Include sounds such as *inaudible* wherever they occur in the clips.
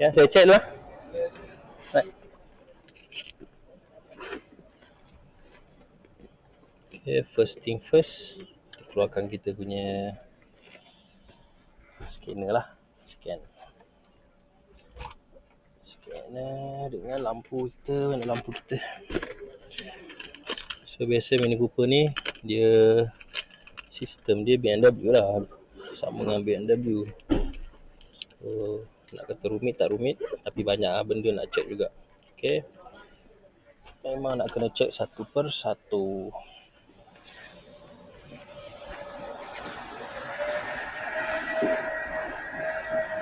Okay, saya check dulu lah. Right. Okay, first thing first. Kita keluarkan kita punya scanner lah. Scan. Scanner dengan lampu kita. Mana lampu kita? So biasa Mini Cooper ni dia sistem dia BMW lah. Sama dengan BMW. So nak kata rumit tak rumit tapi banyak lah benda nak check juga. Okay. Memang nak kena check satu per satu.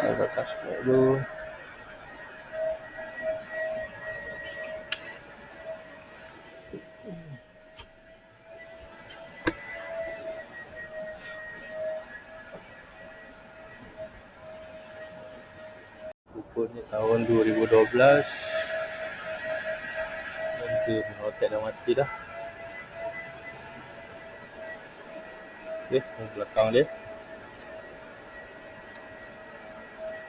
Saya bakar ni tahun 2012 Nanti rotek dah mati dah. Okay, ni belakang dia.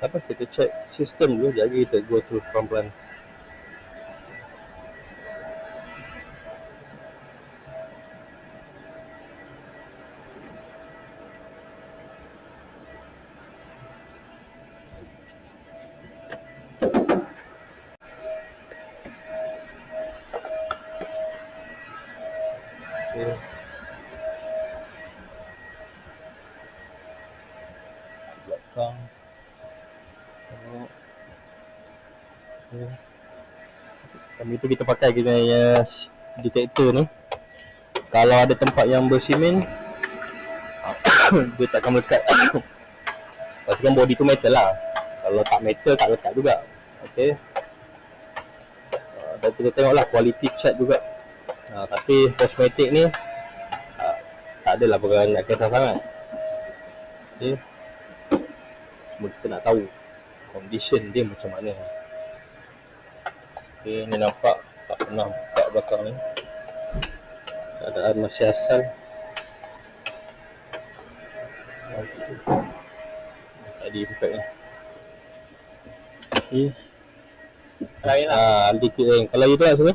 Apa kita check sistem dulu Jadi kita go through pelan-pelan Kami tu kita pakai kita punya detector ni. Kalau ada tempat yang bersimen, *coughs* dia tak akan melekat. *coughs* Pastikan body tu metal lah. Kalau tak metal tak letak juga. Okay. Uh, dan kita tengoklah quality check juga. Ha, tapi kosmetik ni uh, tak adalah perkara nak kisah sangat. Okay. Cuma kita nak tahu condition dia macam mana. Okay, ni nampak tak pernah buka belakang ni. Keadaan masih asal. Tadi buka ni. Okay. Lain lah. Ah, dikit lain. Kalau you tengok sini,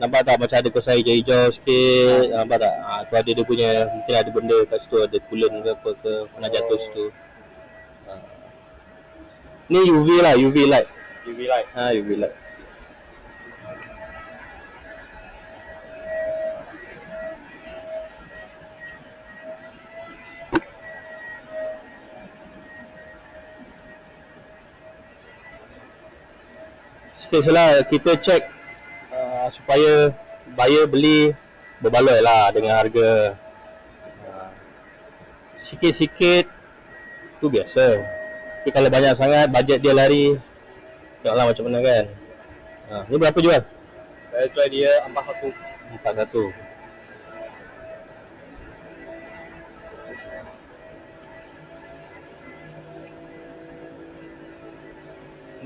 Nampak tak macam ada kosa hijau-hijau sikit Nampak tak? Ha, tu ada dia punya Mungkin ada benda kat situ Ada coolant ke apa ke Pernah jatuh situ ha. Ni UV lah UV light UV light. ha, UV light Sikit lah kita check uh, supaya buyer beli berbaloi lah dengan harga uh, sikit-sikit tu biasa tapi kalau banyak sangat bajet dia lari tengoklah macam mana kan uh, ni berapa jual? Saya jual dia 41. 41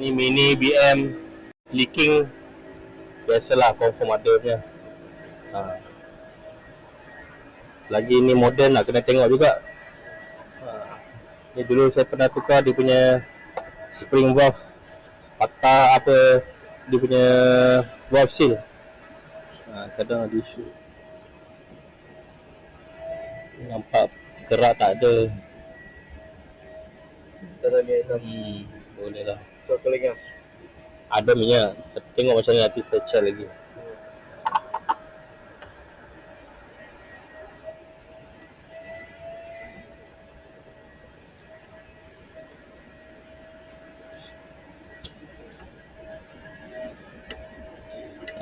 ni mini BM leaking biasalah confirm ada punya ha. lagi ni modern nak kena tengok juga ha. ni dulu saya pernah tukar dia punya spring valve patah apa dia punya valve seal ha, kadang ada isu nampak kerak tak ada Kita ni hitam. hmm, boleh lah So, kelingnya. Ada minyak tengok macam ni nanti saya check lagi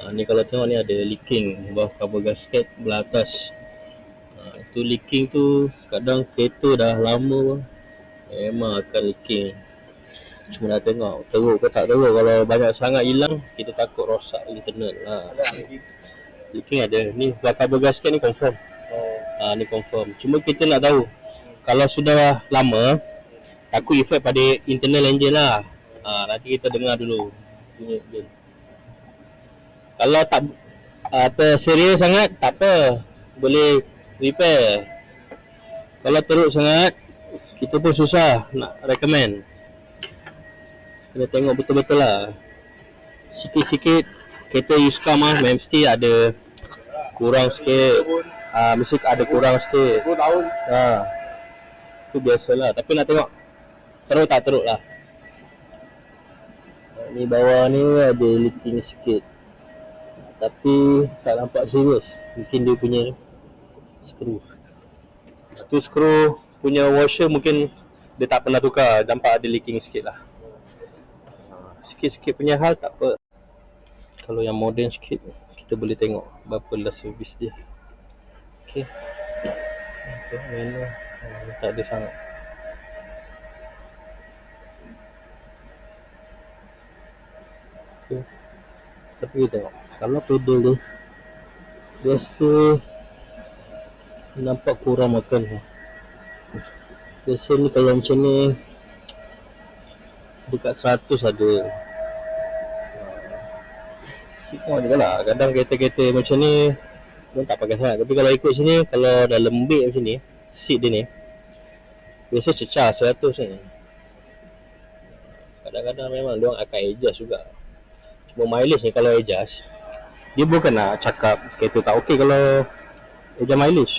Ha, ni kalau tengok ni ada leaking bawah cover gasket belah atas. Ha, tu leaking tu kadang kereta dah lama memang akan leaking. Cuma nak tengok teruk ke tak teruk kalau banyak sangat hilang kita takut rosak internal ha. Leaking ada. Ni belah cover gasket ni confirm. Oh. Ha, ni confirm. Cuma kita nak tahu kalau sudah lama takut efek pada internal engine lah. Ha, nanti kita dengar dulu. Kalau tak apa serius sangat tak apa boleh repair. Kalau teruk sangat kita pun susah nak recommend. Kena tengok betul-betul lah. Sikit-sikit kereta Yuskam ah mesti ada kurang sikit. Ah mesti ada kurang sikit. 10 tahun. Ha. Itu biasalah. Tapi nak tengok teruk tak teruk lah. Ni bawah ni ada leaking sikit. Tapi tak nampak serius. Mungkin dia punya skru. Itu skru punya washer mungkin dia tak pernah tukar. Nampak ada leaking sikit lah. Sikit-sikit punya hal tak apa. Kalau yang modern sikit kita boleh tengok berapa lah servis dia. Okay. Okay, menu tak ada sangat. Okay. Tapi kita tengok kalau pedal dia biasa nampak kurang makan tu. Biasa ni kalau macam ni dekat 100 ada. Tengok je lah. Kadang kereta-kereta macam ni pun tak pakai sangat. Tapi kalau ikut sini, kalau dah lembik macam ni, seat dia ni, biasa cecah 100 ni. Kadang-kadang memang dia akan adjust juga. Cuma mileage ni kalau adjust, dia bukan nak cakap kereta tak okey kalau adjust mileage.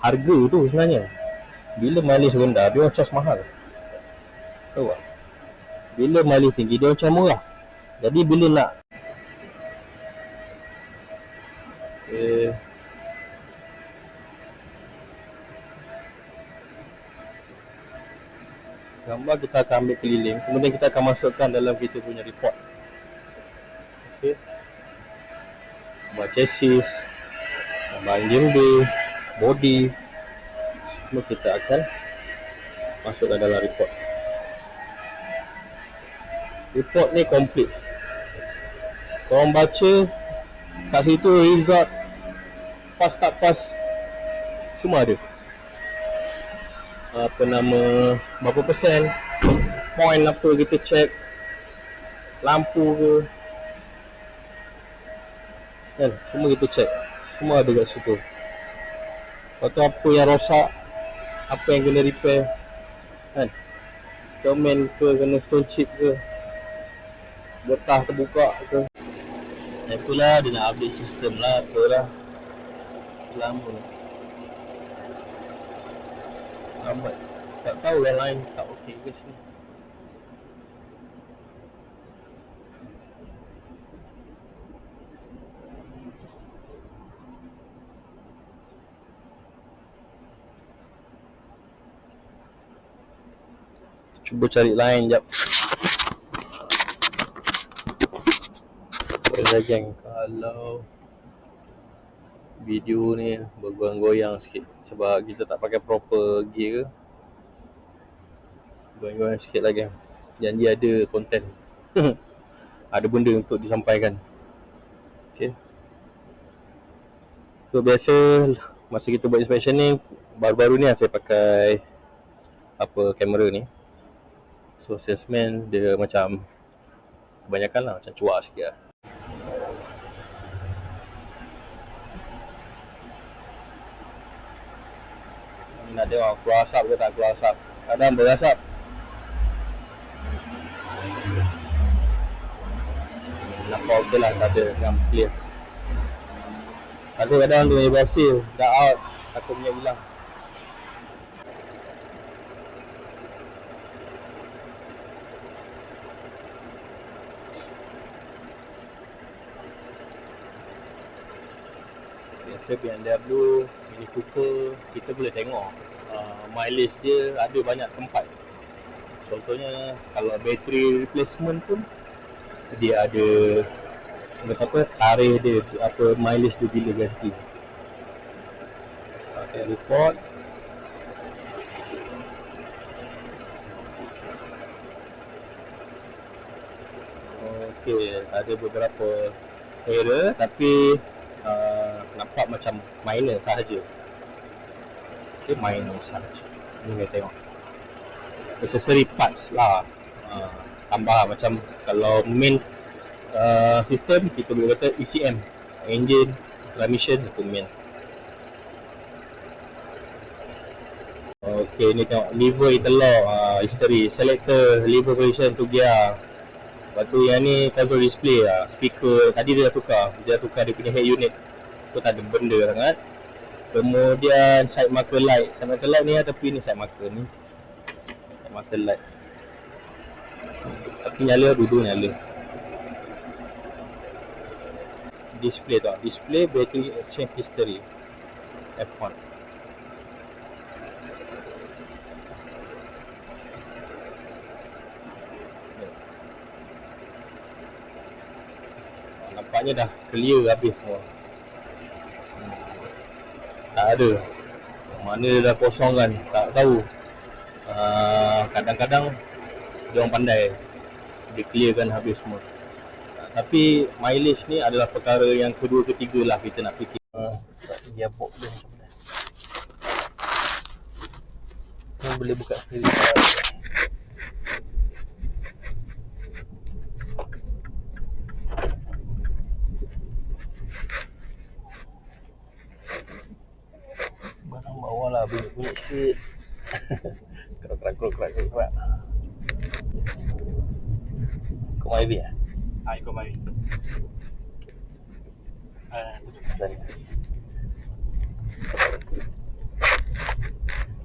Harga tu sebenarnya. Bila mileage rendah, dia charge mahal. Tahu tak? Bila mileage tinggi, dia charge murah. Jadi bila nak eh, gambar kita akan ambil keliling. Kemudian kita akan masukkan dalam kita punya report. Okey. Gambar chassis gambar engine bay body. Semua kita akan masukkan dalam report report ni complete. Korang baca kat situ result pas tak pas semua ada. Apa nama berapa persen? Point apa kita check? Lampu ke? Kan semua kita check. Semua ada kat situ. Lepas tu apa yang rosak apa yang kena repair? Kan? Domain ke kena stone chip ke getah terbuka ke itulah dia nak update sistem lah apa lah. Lama. Lambat. Tak tahu yang lain tak okey ke sini. Cuba cari lain jap Boleh geng kalau video ni bergoyang-goyang sikit sebab kita tak pakai proper gear goyang-goyang sikit lagi. Janji ada konten *laughs* ada benda untuk disampaikan. Okay. so biasa masa kita buat inspection ni baru-baru ni lah saya pakai apa kamera ni. So salesman dia macam kebanyakan lah macam cuak sikit lah nak tengok keluar asap ke tak keluar asap. Kadang berasap Nampak okey lah tak ada yang clear. Kadang-kadang dia punya berhasil Dah out. Takut punya hilang Biasa BMW, Mini Cooper Kita boleh tengok uh, Mileage dia ada banyak tempat. Contohnya Kalau battery replacement pun Dia ada Dia apa Tarikh dia Apa mileage dia bila ganti. Okay report Okay, ada beberapa error tapi uh, nampak macam minor sahaja. Minor sahaja. Ni kita tengok. Accessory parts lah. Uh, tambah lah. macam kalau main uh, system kita boleh kata ECM. Engine, transmission itu main. Okay, ni tengok lever interlock uh, history, selector, lever position tu gear. Lepas tu yang ni control display lah Speaker Tadi dia dah tukar Dia dah tukar dia punya head unit Tu tak ada benda sangat Kemudian side marker light. Side marker light ni lah Tapi ni side marker ni. Side marker light. Tapi nyala dua-dua nyala. Display tau. Display battery exchange history. F1 Nampaknya dah clear habis semua. Tak ada. Mana dia dah kosong kan Tak tahu. Uh, Kadang-kadang Dia orang pandai. Dia clearkan habis semua. Tapi mileage ni adalah perkara yang kedua ketiga lah kita nak fikir. Uh, Dia bok dia boleh buka sendiri Barang bawah lah bunyi-bunyi sikit *laughs* Kerak-kerak kerak-kerak kerak Kau main ni lah? Ah, ikut mari. Ah, Dan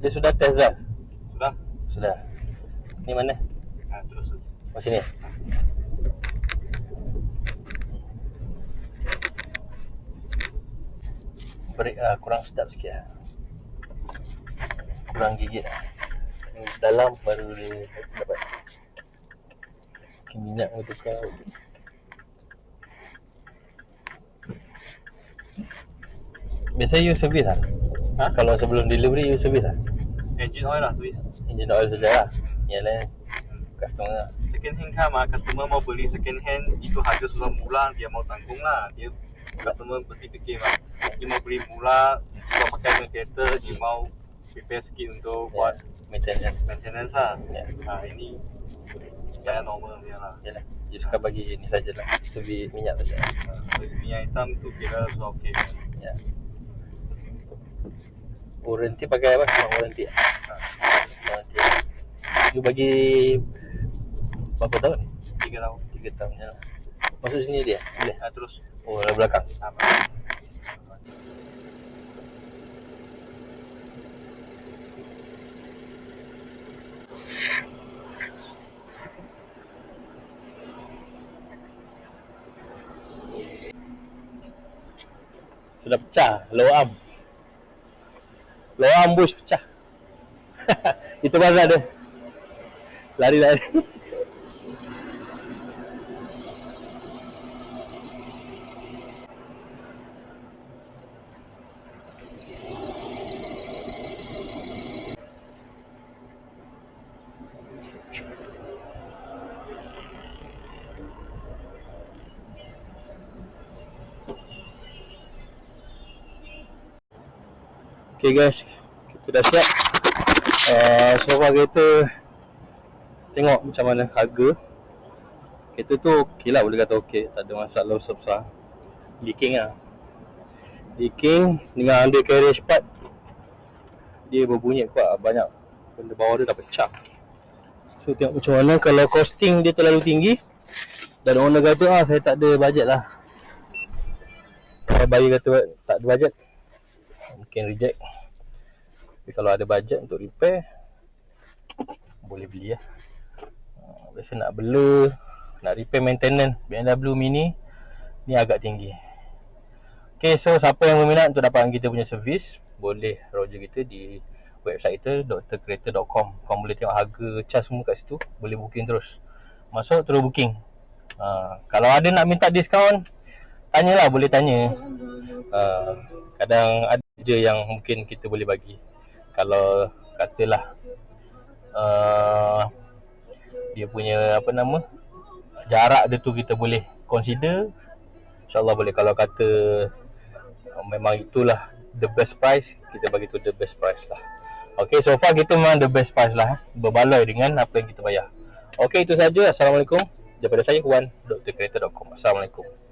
Dia sudah test dah? sudah. Sudah Ni mana? Ah, terus. Oh sini Break lah kurang sedap sikit lah Kurang gigit lah Dalam baru dia dapat minat kau tukar Biasa you service lah? Ha? Kalau sebelum delivery you service lah? Engine oil lah, Swiss. Engine oil saja lah Yang lain customer lah Second hand kan mah, customer mau beli second hand itu harga sudah murah, dia mau tanggung lah. Dia customer pasti fikir lah, dia mau beli murah, sudah pakai dengan kereta, dia mau prepare sikit untuk buat Ya, maintenance maintenance lah. Ya. Nah ini jangan normal dia lah. Yalah, you suka bagi ni sajalah. Itu bi- minyak saja. Nah, minyak hitam tu kira sudah okey. Ya. Warranty pakai apa? Smart warranty. Nah, Warranty. You bagi berapa tahun? tiga tahun. 3 tahun ya. Masuk sini dia? Boleh. Nah, terus Oh, belakang. Sudah pecah. Low arm. Low arm bush pecah. *laughs* Itu pasal dia. Lari-lari. *laughs* Okay guys, kita dah siap. Uh, so far kereta tengok macam mana harga. Kereta tu okey lah boleh kata okey, tak ada masalah besar-besar. Leaking lah. Leaking dengan under carriage part dia berbunyi kuat banyak benda bawah dia dah pecah. So tengok macam mana kalau costing dia terlalu tinggi dan owner kata ah saya tak ada bajet lah. Kalau buyer kata tak ada bajet mungkin reject. Tapi kalau ada bajet untuk repair boleh beli lah. Ah, biasa nak bela nak repair maintenance BMW Mini ni agak tinggi. Ok so siapa yang berminat untuk dapatkan kita punya servis boleh roger kita di website kita drcreator.com korang boleh tengok harga charge semua kat situ boleh booking terus. Masuk terus booking. Ha, kalau ada nak minta diskaun tanyalah boleh tanya. Uh, kadang ada je yang mungkin kita boleh bagi. Kalau katalah uh, dia punya apa nama jarak dia tu kita boleh consider insyaallah boleh. Kalau kata uh, memang itulah the best price kita bagi tu the best price lah. Okay, so far kita memang the best price lah eh. berbaloi dengan apa yang kita bayar. Okay, itu saja Assalamualaikum. Daripada saya Wan drcreator.com Assalamualaikum